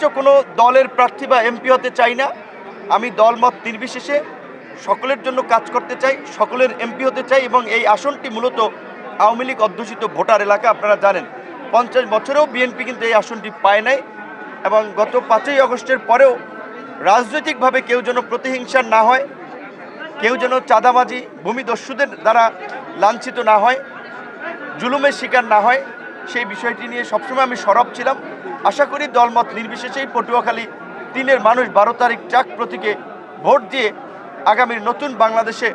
নির্দিষ্ট কোনো দলের প্রার্থী বা এমপি হতে চাই না। আমি দলমত নির্বিশেষে সকলের জন্য কাজ করতে চাই, সকলের এমপি হতে চাই এবং এই আসনটি মূলত আওয়ামী লীগ অধ্যুষিত ভোটার এলাকা, আপনারা জানেন। পঞ্চাশ বছরেও বিএনপি কিন্তু এই আসনটি পায় নাই এবং গত পাঁচই আগস্টের পরেও রাজনৈতিকভাবে কেউ যেন প্রতিহিংসার না হয়, কেউ যেন চাঁদাবাজি, ভূমিদস্যুদের দ্বারা লাঞ্ছিত না হয়, জুলুমের শিকার না হয়, সেই বিষয়টি নিয়ে সবসময় আমি সরব ছিলাম। আশা করি দলমত নির্বিশেষেই পটুয়াখালী তিনের মানুষ বারো তারিখ চাক প্রতীকে ভোট দিয়ে আগামীর নতুন বাংলাদেশে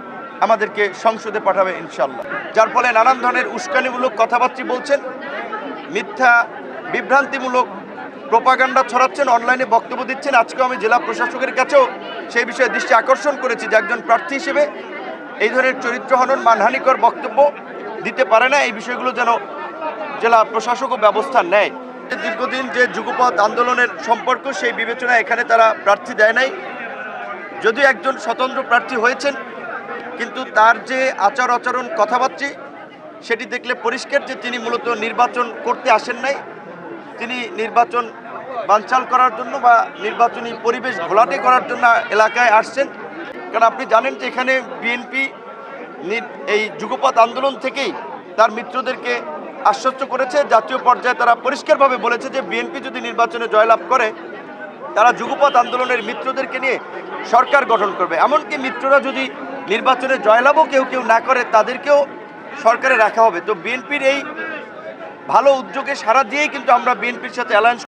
আমাদেরকে সংসদে পাঠাবে ইনশাল্লাহ যার ফলে নানান ধরনের উস্কানিমূলক কথাবার্তা বলছেন, মিথ্যা, বিভ্রান্তিমূলক প্রোপাগান্ডা ছড়াচ্ছেন, অনলাইনে বক্তব্য দিচ্ছেন। আজকে আমি জেলা প্রশাসকের কাছেও সেই বিষয়ে দৃষ্টি আকর্ষণ করেছি যে একজন প্রার্থী হিসেবে এই ধরনের চরিত্র হনন মানহানিকর বক্তব্য দিতে পারে না। এই বিষয়গুলো যেন জেলা প্রশাসকও ব্যবস্থা নেয়। দীর্ঘদিন যে যুগপথ আন্দোলনের সম্পর্ক, সেই বিবেচনায় এখানে তারা প্রার্থী দেয় নাই। যদিও একজন স্বতন্ত্র প্রার্থী হয়েছেন, কিন্তু তার যে আচার আচরণ, কথাবার্তা, সেটি দেখলে পরিষ্কার যে তিনি মূলত নির্বাচন করতে আসেন নাই। তিনি নির্বাচন বানচাল করার জন্য বা নির্বাচনী পরিবেশ ঘোলাটে করার জন্য এলাকায় আসছেন। কারণ আপনি জানেন যে এখানে বিএনপি এই যুগপথ আন্দোলন থেকেই তার মিত্রদেরকে আশ্বস্ত করেছে। জাতীয় পর্যায়ে তারা পরিষ্কারভাবে বলেছে যে বিএনপি যদি নির্বাচনে জয়লাভ করে, তারা যুগপথ আন্দোলনের মিত্রদেরকে নিয়ে সরকার গঠন করবে। এমনকি মিত্ররা যদি নির্বাচনে জয়লাভও কেউ কেউ না করে, তাদেরকেও সরকারে রাখা হবে। তো বিএনপির এই ভালো উদ্যোগে সারা দিয়েই কিন্তু আমরা বিএনপির সাথে অ্যালায়েন্স